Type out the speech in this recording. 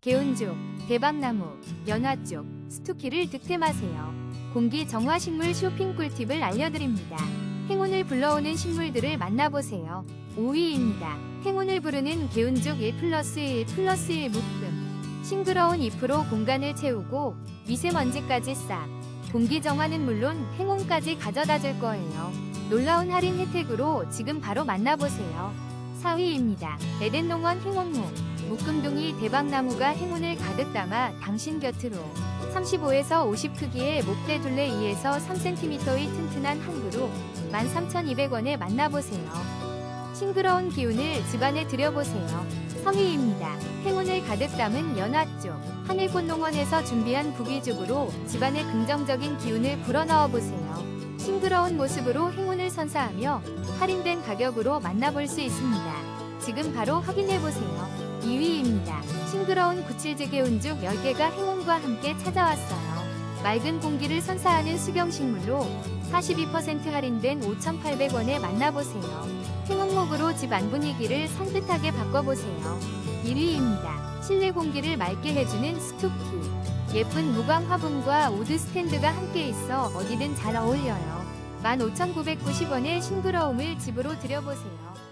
개운죽, 대박나무, 연화쪽, 스투키를 득템하세요. 공기 정화 식물 쇼핑 꿀팁을 알려드립니다. 행운을 불러오는 식물들을 만나보세요. 5위입니다. 행운을 부르는 개운죽 1 플러스 1 플러스 1 묶음. 싱그러운 잎으로 공간을 채우고 미세먼지까지 싹. 공기 정화는 물론 행운까지 가져다 줄 거예요. 놀라운 할인 혜택으로 지금 바로 만나보세요. 4위입니다. 에덴농원 행운무. 묶음둥이 대박나무가 행운을 가득 담아 당신 곁으로 35에서 50 크기의 목대 둘레 2에서 3cm의 튼튼한 한 그루 13,200원에 만나보세요. 싱그러운 기운을 집안에 들여보세요. 성의입니다. 행운을 가득 담은 연화쪽 하늘꽃농원에서 준비한 부귀죽으로 집안에 긍정적인 기운을 불어넣어 보세요. 싱그러운 모습으로 행운을 선사하며 할인된 가격으로 만나볼 수 있습니다. 지금 바로 확인해 보세요. 2위입니다. 싱그러운 구칠지게 운죽 10개가 행운과 함께 찾아왔어요. 맑은 공기를 선사하는 수경식물로 42% 할인된 5,800원에 만나보세요. 행운목으로 집 안 분위기를 산뜻하게 바꿔보세요. 1위입니다. 실내 공기를 맑게 해주는 스투키. 예쁜 무광 화분과 우드 스탠드가 함께 있어 어디든 잘 어울려요. 15,990원의 싱그러움을 집으로 들여보세요.